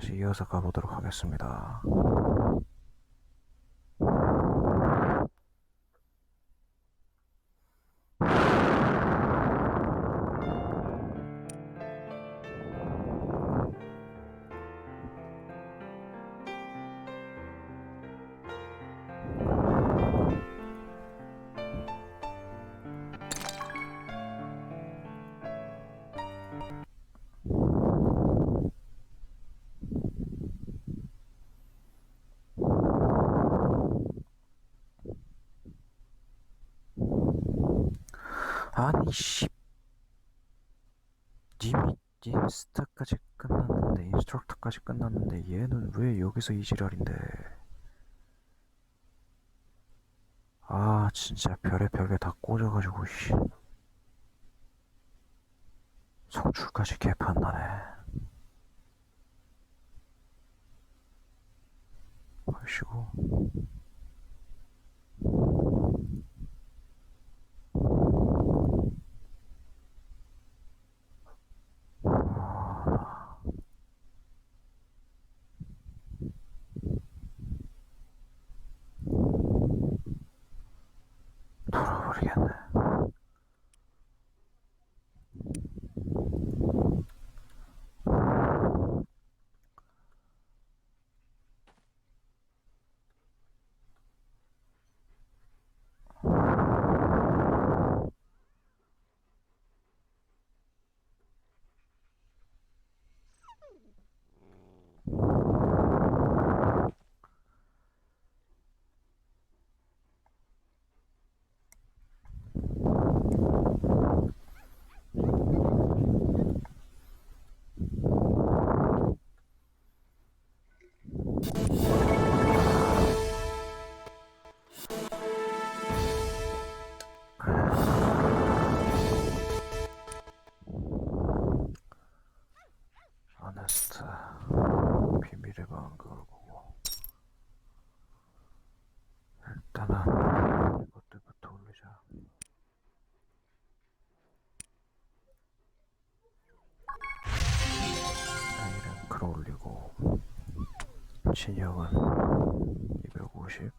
다시 이어서 가보도록 하겠습니다. 끝났는데 인스트럭터까지 끝났는데 얘는 왜 여기서 이 지랄인데? 아 진짜 별의 별게 다 꽂아가지고 씨. 성출까지 개판나네. 아이씨고 돌아 아네스트 비밀의 방을 걸고. 일단은 이것들부터 올리자. 아이는 글 올리고 진영은 250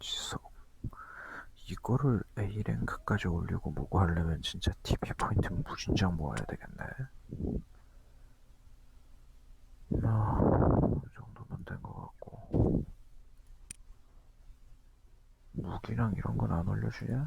지속 이거를 A랭크까지 올리고 뭐고 하려면 진짜 TV 포인트 무진장 모아야 되겠네 아, 이 정도면 된 것 같고 무기랑 이런 건 안 올려주냐?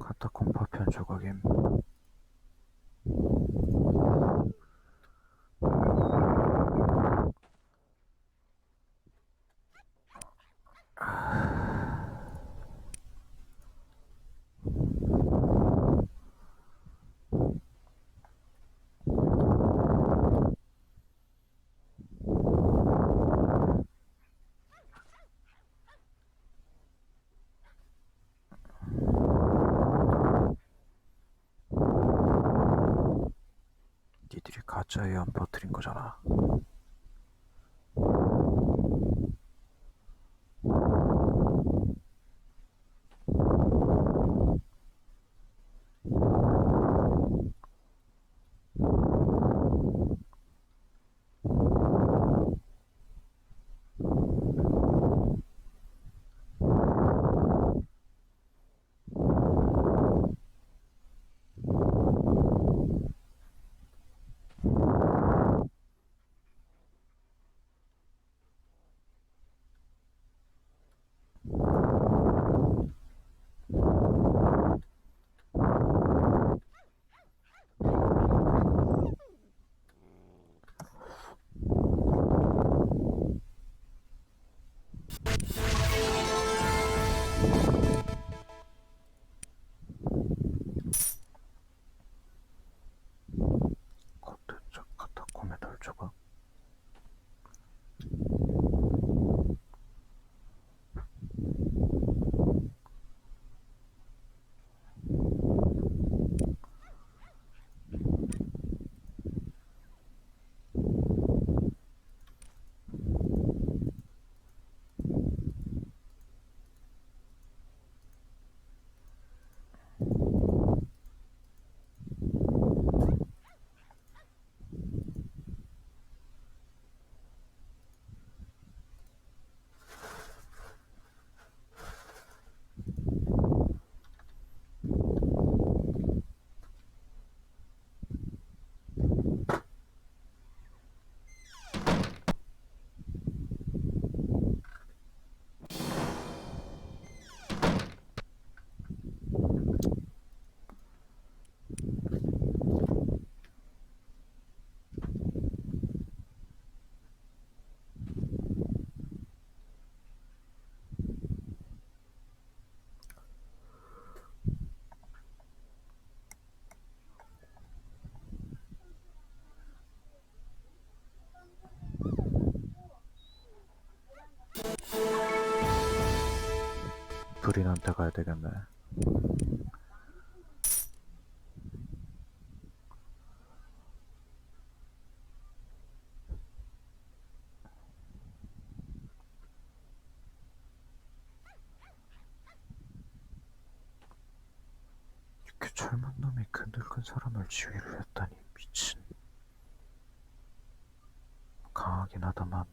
카타콤파 편 조각임 니들이 가짜에 안 퍼뜨린 거잖아 브린한테 가야 되겠네. 이렇게 젊은 놈이 그 늙은 사람을 지휘를 했다니 미친. 강하긴 하다만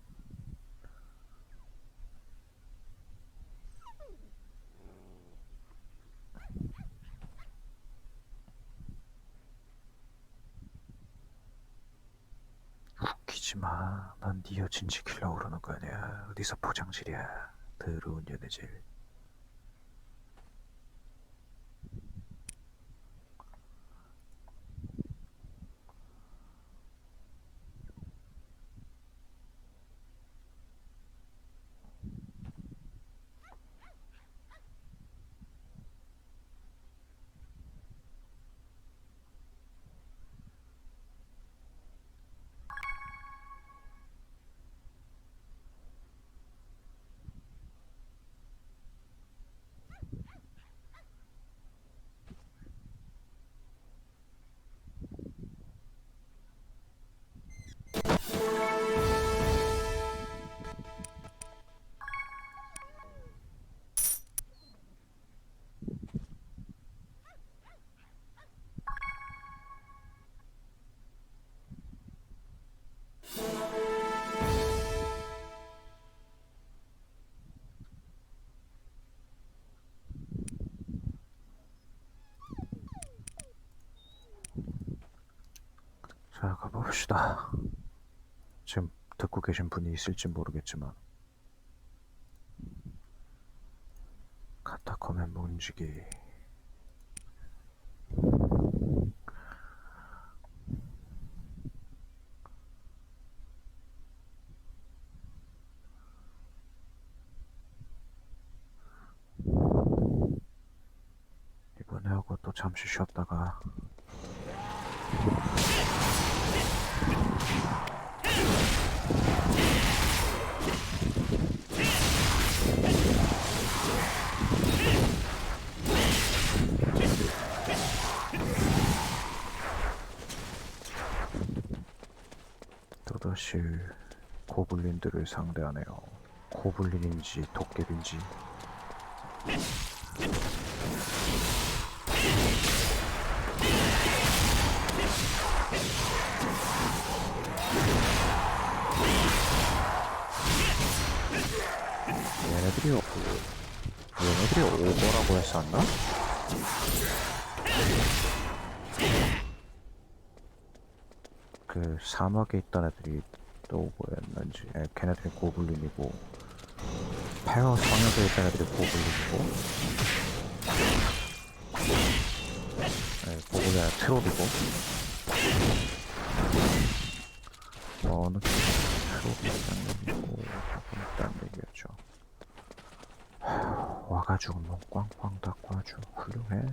웃기지 네 여친 지키려고 그러는 거 아니야. 어디서 포장질이야. 더러운 연애질. 봅시다. 지금 듣고 계신 분이 있을지 모르겠지만 카타콤의 문지기 이번에 하고 또 잠시 쉬었다가 또다시 고블린들을 상대하네요. 고블린인지 도깨비인지 얘네들이 오- 얘네들이 오버라고 했었나? 그 사막에 있던 애들이 또 오버였는지. 에, 걔네들이 고블린이고 파이어 성역에 있던 애들이 고블린이고. 에, 고블린 아니라 트롤이고. 어느 게 트롤이 있다는 얘기고 조금 있다는 얘기였죠. 하, 와가지고 뭐 꽝꽝 닦고 아주 훌륭해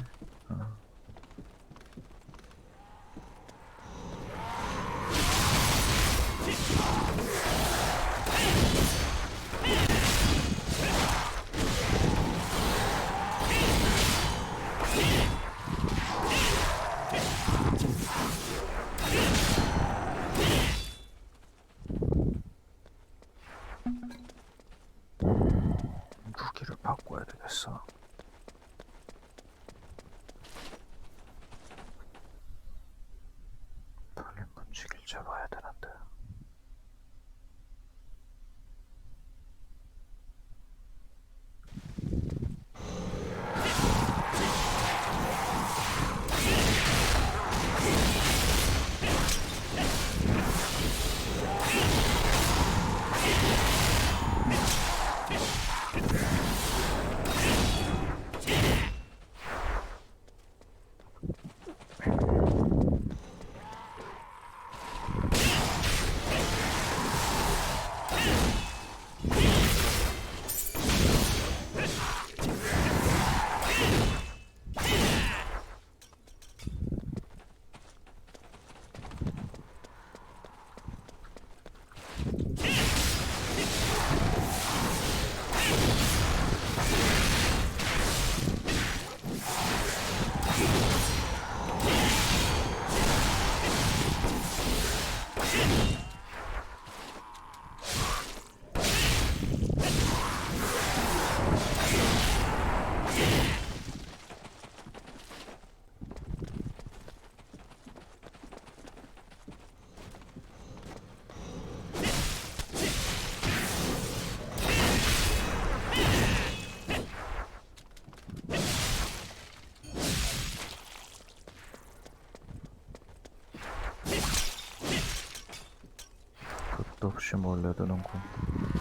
생각도 없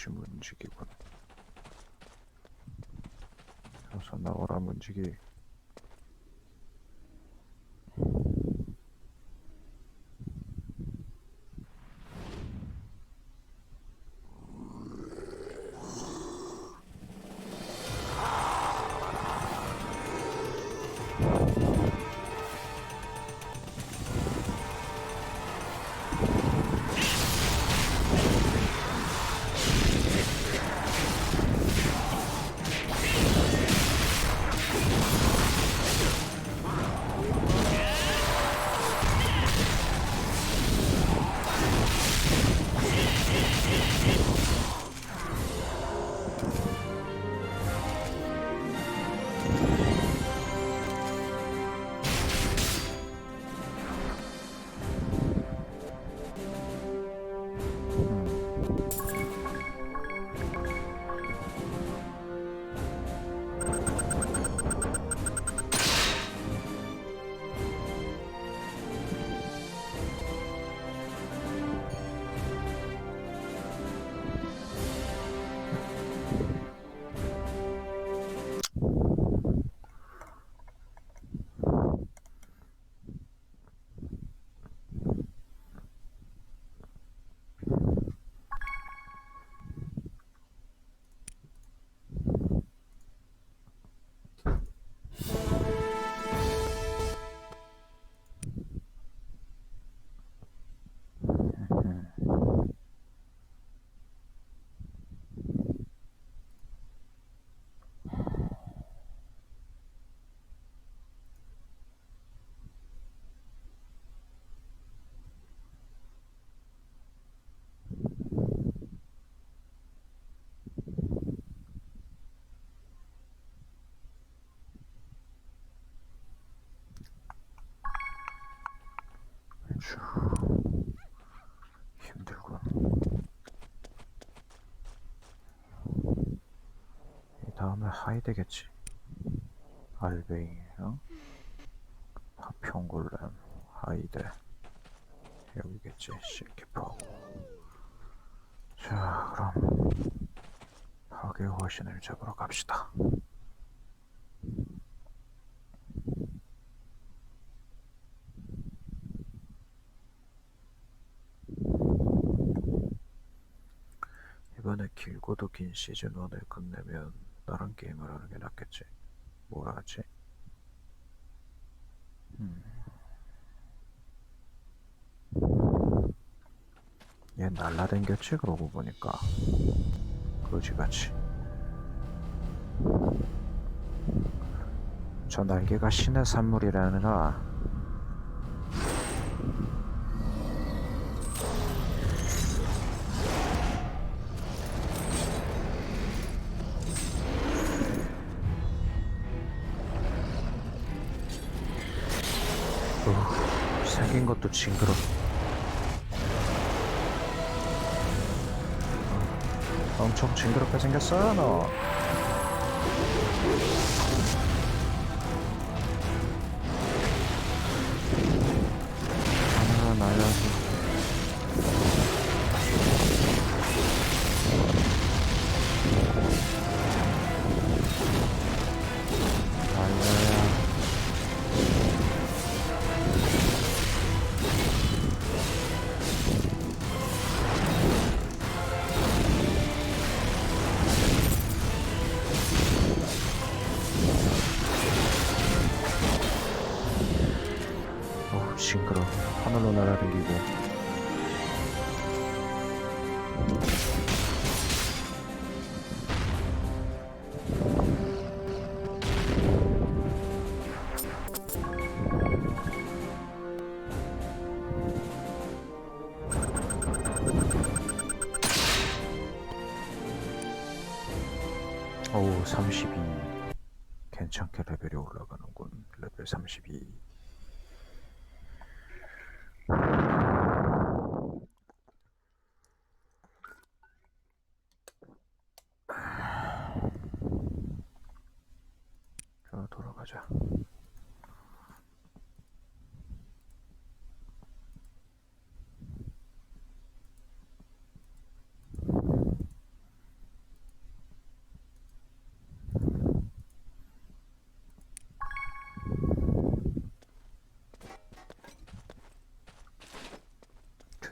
이것이 문지기군. 어서 나와라 문지기. 이 다음에 하이 되겠지. 알베이, 어? 파평골렘, 하이데. 여기겠지, 시키포. 자, 그럼 파괴 화신을 잡으러 갑시다. 이번에 길고도 긴 시즌 1을 끝내면 다른 게임을 하는 게 낫겠지. 뭐라 하지? 음. 얘 날라댕겼지 그러고 보니까 그지같이 저 날개가 신의 산물이라느라 징그러. 어, 엄청 징그럽게 생겼어, 너. 레벨이 올라가는군. 레벨 32 자 돌아가자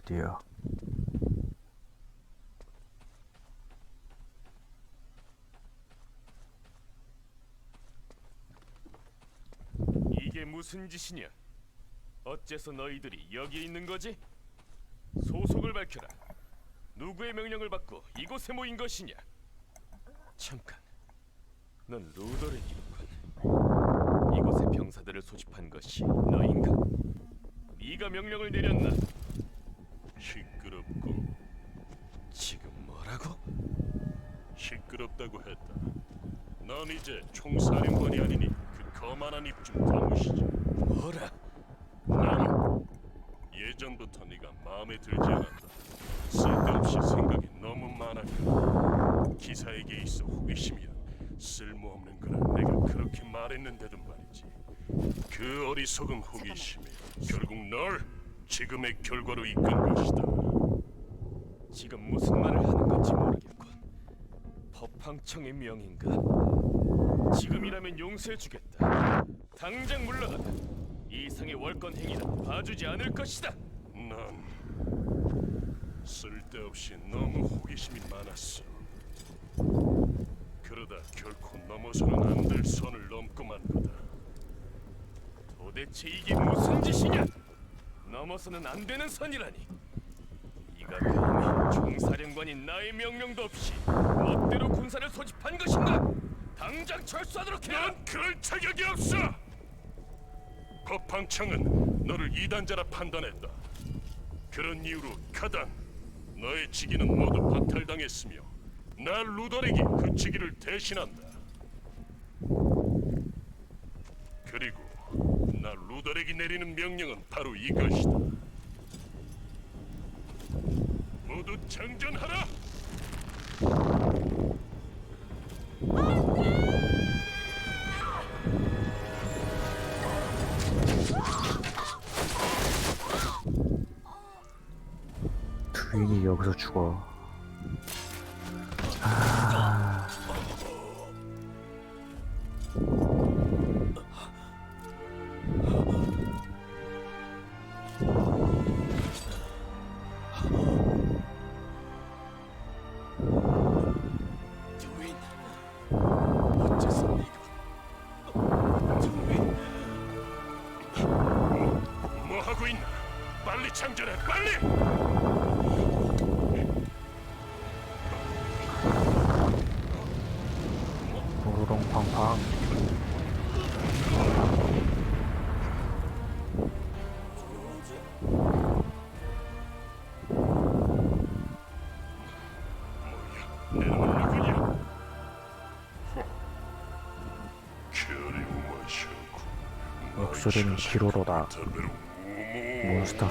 드디어 이게 무슨 짓이냐? 어째서 너희들이 여기 있는 거지? 소속을 밝혀라. 누구의 명령을 받고 이곳에 모인 것이냐? 잠깐, 넌 루더렉이로군. 이곳에 병사들을 소집한 것이 너인가? 네가 명령을 내렸나? 시끄럽고 지금 뭐라고? 시끄럽다고 했다. 넌 이제 총사령관이 아니니 그 거만한 입 좀 다무시지. 뭐라? 난 예전부터 네가 마음에 들지 않았다. 쓸데없이 생각이 너무 많아가 기사에게 있어 호기심이야 쓸모없는 거라 내가 그렇게 말했는데도 말이지. 그 어리석은 호기심이 결국 널 지금의 결과로 이끈 것이다. 지금 무슨 말을 하는 건지 모르겠군. 법황청의 명인가? 지금이라면 용서해주겠다. 당장 물러가라. 이상의 월권 행위는 봐주지 않을 것이다. 난 쓸데없이 너무 호기심이 많았어. 그러다 결코 넘어서는 안 될 선을 넘고 만 거다. 도대체 이게 무슨 짓이냐? 넘어서는 안 되는 선이라니. 네가 감히 총사령관인 나의 명령도 없이 멋대로 군사를 소집한 것인가? 당장 철수하도록 해라. 넌 그럴 자격이 없어. 법황청은 너를 이단자라 판단했다. 그런 이유로 카단, 너의 직위는 모두 박탈당했으며 나 루더렉이 그 직위를 대신한다. 그리고 나 루더렉이 내리는 명령은 바로 이것이다. 모두 장전하라. 주인이 여기서 죽어 마셔고 목소리는 기로로다. 몬스터 5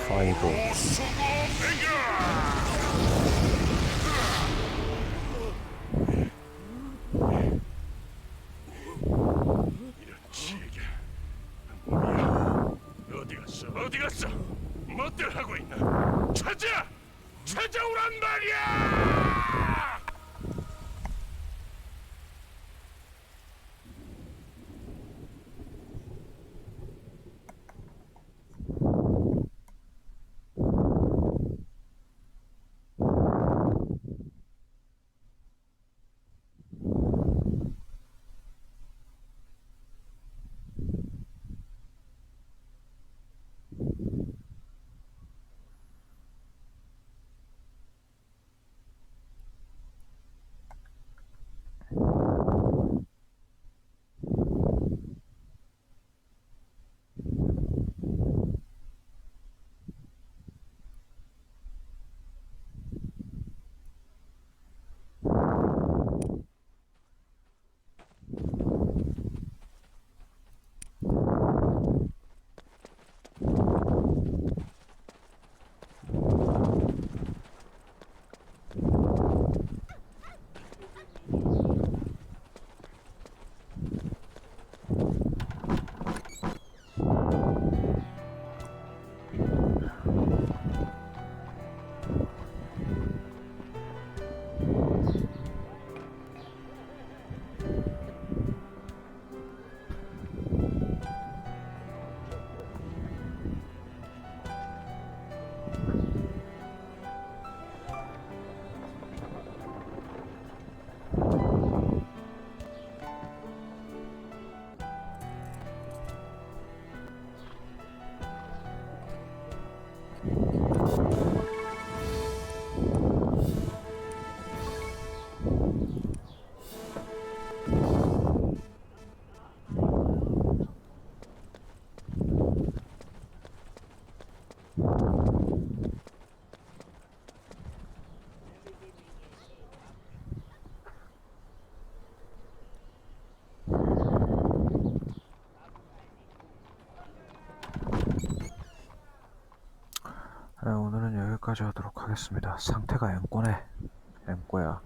하겠습니다. 상태가 앵꼬네. 앵꼬야.